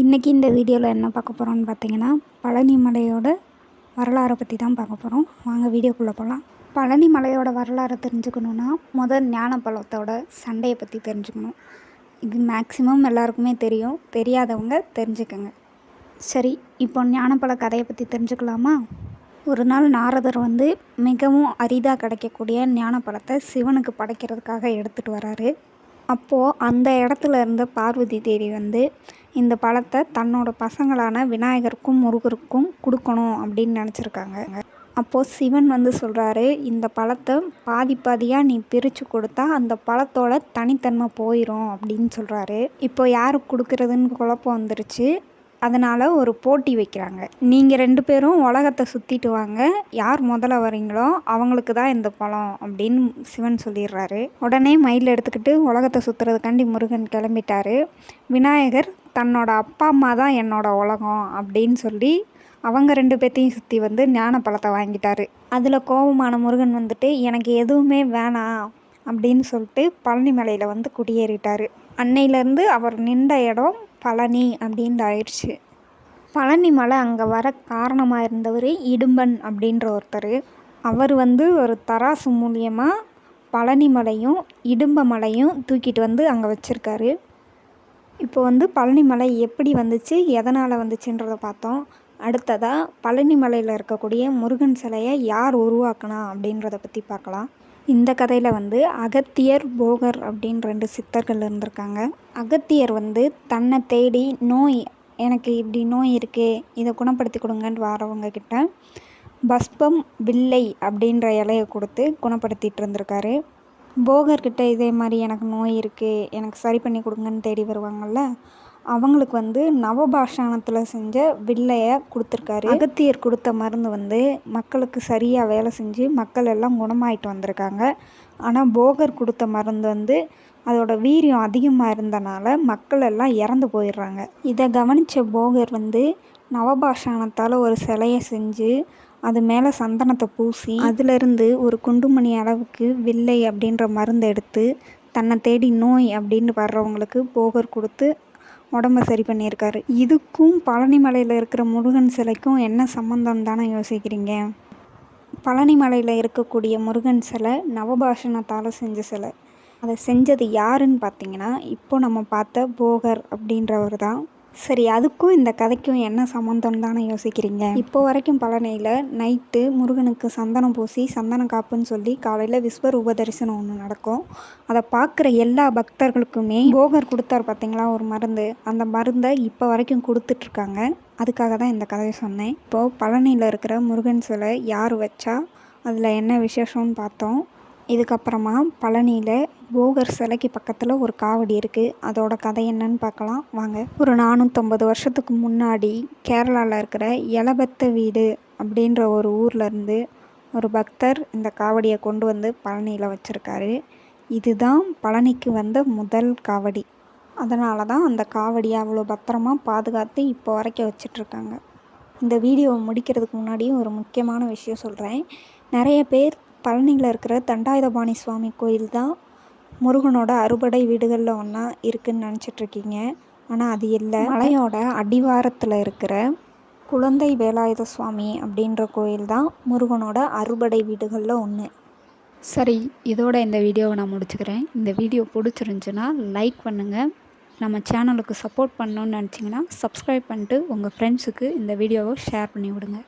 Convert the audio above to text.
இன்றைக்கி இந்த வீடியோவில் என்ன பார்க்க போகிறோம்னு பார்த்தீங்கன்னா பழனி மலையோட வரலாறை பற்றி தான் பார்க்க போகிறோம் வாங்க வீடியோக்குள்ளே போகலாம் பழனி மலையோட வரலாறை தெரிஞ்சுக்கணுன்னா முதல் ஞானப்பழத்தோட சண்டையை பற்றி தெரிஞ்சுக்கணும். இது மேக்ஸிமம் எல்லாருக்குமே தெரியும். தெரியாதவங்க தெரிஞ்சுக்கங்க. சரி இப்போ ஞானப்பழ கதையை பற்றி தெரிஞ்சுக்கலாமா? ஒரு நாள் நாரதர் வந்து மிகவும் அரிதாக கிடைக்கக்கூடிய ஞானப்பழத்தை சிவனுக்கு படைக்கிறதுக்காக எடுத்துகிட்டு வராரு. அப்போது அந்த இடத்துல இருந்த பார்வதி தேவி வந்து இந்த பழத்தை தன்னோட பசங்களான விநாயகருக்கும் முருகருக்கும் கொடுக்கணும் அப்படின்னு நினச்சிருக்காங்க. அப்போது சிவன் வந்து சொல்கிறாரு இந்த பழத்தை பாதி பாதியாக நீ பிரித்து கொடுத்தா அந்த பழத்தோட தனித்தன்மை போயிடும் அப்படின்னு சொல்கிறாரு இப்போ யாருக்கு கொடுக்குறதுன்னு குழப்பம் வந்துருச்சு. அதனால் ஒரு போட்டி வைக்கிறாங்க. நீங்கள் ரெண்டு பேரும் உலகத்தை சுற்றிட்டு வாங்க. யார் முதல்ல வரீங்களோ அவங்களுக்கு தான் இந்த பழம் அப்படின்னு சிவன் சொல்லிடுறாரு. உடனே மயில் எடுத்துக்கிட்டு உலகத்தை சுற்றுறதுக்காண்டி முருகன் கிளம்பிட்டாரு. விநாயகர் தன்னோட அப்பா அம்மா தான் என்னோட உலகம் அப்படின்னு சொல்லி அவங்க ரெண்டு பேர்த்தையும் சுற்றி வந்து ஞான பழத்தை வாங்கிட்டாரு. அதில் கோபமான முருகன் வந்துட்டு எனக்கு எதுவுமே வேணாம் அப்படின்னு சொல்லிட்டு பழனி மலையில் வந்து குடியேறிட்டார். அன்னையிலேருந்து அவர் நின்ற இடம் பழனி அப்படின்ட்டு ஆயிடுச்சு பழனி மலை அங்கே வர காரணமாக இருந்தவர் இடும்பன் அப்படின்ற ஒருத்தர். அவர் வந்து ஒரு தராசு மூலியமாக பழனி மலையும் இடும்ப மலையும் தூக்கிட்டு வந்து அங்கே வச்சுருக்காரு. இப்போ வந்து பழனி மலை எப்படி வந்துச்சு எதனால் வந்துச்சுன்றதை பார்த்தோம். அடுத்ததாக பழனி மலையில் இருக்கக்கூடிய முருகன் சிலையை யார் உருவாக்கினா அப்படின்றத பற்றி பார்க்கலாம். இந்த கதையில் வந்து அகத்தியர் போகர் அப்படின்னு ரெண்டு சித்தர்கள் இருந்திருக்காங்க. அகத்தியர் வந்து தன்னை தேடி நோய் எனக்கு இப்படி நோய் இருக்குது இதை குணப்படுத்தி கொடுங்கன்னு வரவங்க கிட்ட பஸ்பம் வில்லை அப்படின்ற இலையை கொடுத்து குணப்படுத்திட்டு இருந்திருக்காரு. போகர்கிட்ட இதே மாதிரி எனக்கு நோய் இருக்குது எனக்கு சரி பண்ணி கொடுங்கன்னு தேடி வருவாங்கள்ல அவங்களுக்கு வந்து நவபாஷாணத்தில் செஞ்ச வில்லையை கொடுத்துருக்காரு. அகத்தியர் கொடுத்த மருந்து வந்து மக்களுக்கு சரியாக வேலை செஞ்சு மக்கள் எல்லாம் குணமாயிட்டு வந்திருக்காங்க. ஆனால் போகர் கொடுத்த மருந்து வந்து அதோட வீரியம் அதிகமாக இருந்தனால மக்கள் எல்லாம் இறந்து போயிடுறாங்க. இதை கவனித்த போகர் வந்து நவபாஷாணத்தால் ஒரு சிலையை செஞ்சு அது மேலே சந்தனத்தை பூசி அதிலிருந்து ஒரு குண்டுமணி அளவுக்கு வில்லை அப்படின்ற மருந்து எடுத்து தன்னை தேடி நோய் அப்படின்னு வர்றவங்களுக்கு போகர் கொடுத்து உடம்ப சரி பண்ணியிருக்காரு. இதுக்கும் பழனிமலையில் இருக்கிற முருகன் சிலைக்கும் என்ன சம்மந்தம் தானே யோசிக்கிறீங்க? பழனி மலையில் இருக்கக்கூடிய முருகன் சிலை நவபாஷணத்தால் செஞ்ச சிலை. அதை செஞ்சது யாருன்னு பார்த்தீங்கன்னா இப்போ நம்ம பார்த்த போகர் அப்படின்றவர் தான் சரி அதுக்கும் இந்த கதைக்கும் என்ன சம்மந்தம் தானே யோசிக்கிறீங்க? இப்போ வரைக்கும் பழனியில் நைட்டு முருகனுக்கு சந்தனம் பூசி சந்தன காப்புன்னு சொல்லி காலையில் விஸ்வரூப தரிசனம் ஒன்று நடக்கும். அதை பார்க்குற எல்லா பக்தர்களுக்குமே போகர் கொடுத்தார் பார்த்தீங்களா ஒரு மருந்து. அந்த மருந்தை இப்போ வரைக்கும் கொடுத்துட்ருக்காங்க. அதுக்காக தான் இந்த கதையை சொன்னேன். இப்போது பழனியில் இருக்கிற முருகன் சிலை யார் வச்சா அதில் என்ன விசேஷம்னு பார்த்தோம். இதுக்கப்புறமா பழனியில் போகர் சிலைக்கு பக்கத்தில் ஒரு காவடி இருக்குது அதோட கதை என்னன்னு பார்க்கலாம். வாங்க. ஒரு நானூற்றம்பது வருஷத்துக்கு முன்னாடி கேரளாவில் இருக்கிற எலபத்த வீடு அப்படின்ற ஒரு ஊர்லேருந்து ஒரு பக்தர் இந்த காவடியை கொண்டு வந்து பழனியில் வச்சுருக்காரு. இதுதான் பழனிக்கு வந்த முதல் காவடி. அதனால தான் அந்த காவடியை அவ்வளோ பத்திரமா பாதுகாத்து இப்போ வரைக்கும் வச்சிட்ருக்காங்க இந்த வீடியோவை முடிக்கிறதுக்கு முன்னாடியும் ஒரு முக்கியமான விஷயம் சொல்கிறேன் நிறைய பேர் பழனியில் இருக்கிற தண்டாயுதபாணி சுவாமி கோயில் தான் முருகனோட அறுபடை வீடுகளில் ஒன்றா இருக்குதுன்னு நினச்சிட்ருக்கீங்க. ஆனால் அது இல்லை. மலையோட அடிவாரத்தில் இருக்கிற குழந்தை வேலாயுத சுவாமி அப்படின்ற கோயில் தான் முருகனோட அறுபடை வீடுகளில் ஒன்று சரி இதோட இந்த வீடியோவை நான் முடிச்சுக்கிறேன். இந்த வீடியோ பிடிச்சிருந்துச்சுன்னா லைக் பண்ணுங்கள் நம்ம சேனலுக்கு சப்போர்ட் பண்ணணுன்னு நினச்சிங்கன்னா சப்ஸ்கிரைப் பண்ணிட்டு உங்கள் ஃப்ரெண்ட்ஸுக்கு இந்த வீடியோவை ஷேர் பண்ணி விடுங்க.